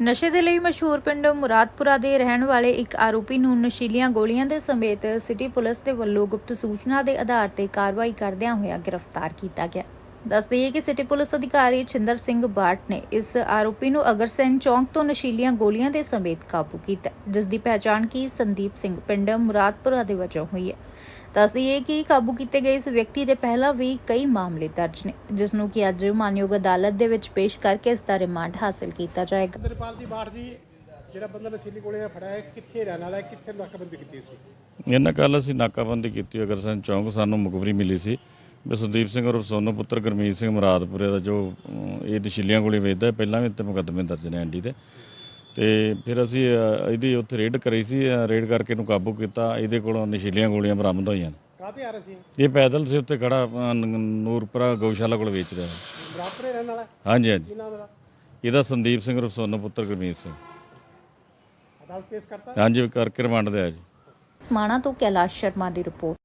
ਨਸ਼ੇ ਦੇ ਲਈ ਮਸ਼ਹੂਰ ਪਿੰਡ ਮੁਰਾਦਪੁਰਾ ਦੇ ਰਹਿਣ ਵਾਲੇ ਇੱਕ ਆਰੋਪੀ ਨੂੰ ਨਸ਼ੀਲੀਆਂ ਗੋਲੀਆਂ ਦੇ ਸਮੇਤ ਸਿਟੀ ਪੁਲਿਸ ਦੇ ਵੱਲੋਂ ਗੁਪਤ ਸੂਚਨਾ ਦੇ ਆਧਾਰ ਤੇ ਕਾਰਵਾਈ ਕਰਦਿਆਂ ਹੋਇਆ ਗ੍ਰਿਫਤਾਰ ਕੀਤਾ ਗਿਆ। ਦੱਸ ਦਈਏ ਕਿ ਸਿਟੀ ਪੁਲਿਸ ਅਧਿਕਾਰੀ ਛਿੰਦਰ ਸਿੰਘ ਬਾਟ ਨੇ ਇਸ ਆਰੋਪੀ ਨੂੰ ਅਗਰਸੈਨ ਚੌਂਕ ਤੋਂ ਨਸ਼ੀਲੀਆਂ ਗੋਲੀਆਂ ਦੇ ਸਮੇਤ ਕਾਬੂ ਕੀਤਾ ਜਿਸ ਦੀ ਪਹਿਚਾਣ ਕੀ ਸੰਦੀਪ ਸਿੰਘ ਪਿੰਡ ਮੁਰਾਦਪੁਰਾ ਦੇ ਵਜੋਂ ਹੋਈ ਹੈ। ਦੱਸ ਦਈਏ ਕਿ ਕਾਬੂ ਕੀਤੇ ਗਏ ਇਸ ਵਿਅਕਤੀ ਦੇ ਪਹਿਲਾਂ ਵੀ ਕਈ ਮਾਮਲੇ ਦਰਜ ਨੇ ਜਿਸ ਨੂੰ ਕਿ ਅੱਜ ਮਾਨਯੋਗ ਅਦਾਲਤ ਦੇ ਵਿੱਚ ਪੇਸ਼ ਕਰਕੇ ਇਸ ਦਾ ਰਿਮਾਂਡ ਹਾਸਲ ਕੀਤਾ ਜਾਏਗਾ। ਬਾਠ ਜੀ ਜਿਹੜਾ ਬੰਦਾ ਨਸ਼ੀਲੀ ਗੋਲੀਆਂ ਫੜਿਆ ਹੈ ਕਿੱਥੇ ਰਹਿਣ ਵਾਲਾ ਹੈ? ਕਿੱਥੇ ਨਾਕਾਬੰਦੀ ਕੀਤੀ ਸੀ ਇਹਨਾਂ ਕੱਲ ਅਸੀਂ ਨਾਕਾਬੰਦੀ ਕੀਤੀ ਅਗਰਸੈਨ ਚੌਂਕ ਸਾਨੂੰ ਮੁਖਬਰੀ ਮਿਲੀ ਸੀ। ਵੀ ਸੰਦੀਪ ਸਿੰਘ ਔਰ ਸੋਨੂ ਪੁੱਤਰ ਗੁਰਮੀਤ ਸਿੰਘ ਮੁਰਾਦਪੁਰੇ ਦਾ ਜੋ ਇਹ ਨਸ਼ੀਲੀਆਂ ਗੋਲੀ ਵੇਚਦਾ ਹੈ, ਪਹਿਲਾਂ ਵੀ ਤੇ ਮੁਕੱਦਮੇ ਦਰਜ ਨੇ ਐਂਡੀ ਦੇ। ਤੇ ਫਿਰ ਅਸੀਂ ਅ, ਇਹਦੀ ਉੱਥੇ ਰੇਡ ਕਰੀ ਸੀ ਅ, ਰੇਡ ਕਰਕੇ ਇਹਨੂੰ ਕਾਬੂ ਕੀਤਾ। ਇਹਦੇ ਕੋਲੋਂ ਨਸ਼ੀਲੀਆਂ ਗੋਲੀਆਂ ਬਰਾਮਦ ਹੋਈਆਂ ਨੇ। ਕਾਹਤੇ ਆ ਰਹੇ ਸੀ ਇਹ? ਪੈਦਲ ਸੀ ਉੱਥੇ ਖੜਾ ਅ, ਨ- ਨੂਰਪੁਰਾ ਗਊਸ਼ਾਲਾ ਕੋਲ ਵੇਚ ਰਿਹਾ ਸੀ। ਬਰਾਬਰੇ ਰਹਿਣ ਵਾਲਾ? ਹੈ? ਹਾਂਜੀ ਹਾਂਜੀ। ਕੀ ਨਾਮ ਇਹਦਾ ਇਹਦਾ ਸੰਦੀਪ ਸਿੰਘ ਔਰ ਸੋਨੂ ਪੁੱਤਰ ਗੁਰਮੀਤ ਸਿੰਘ। ਅਦਾਲਤ ਪੇਸ਼ ਕਰਤਾ? ਹਾਂਜੀ ਕਰਕੇ ਰਿਮਾਂਡ ਦੇ ਆ ਜੀ। ਸਮਾਣਾ ਤੋਂ ਕੈਲਾਸ਼ ਸ਼ਰਮਾ ਦੀ ਰਿਪੋਰਟ।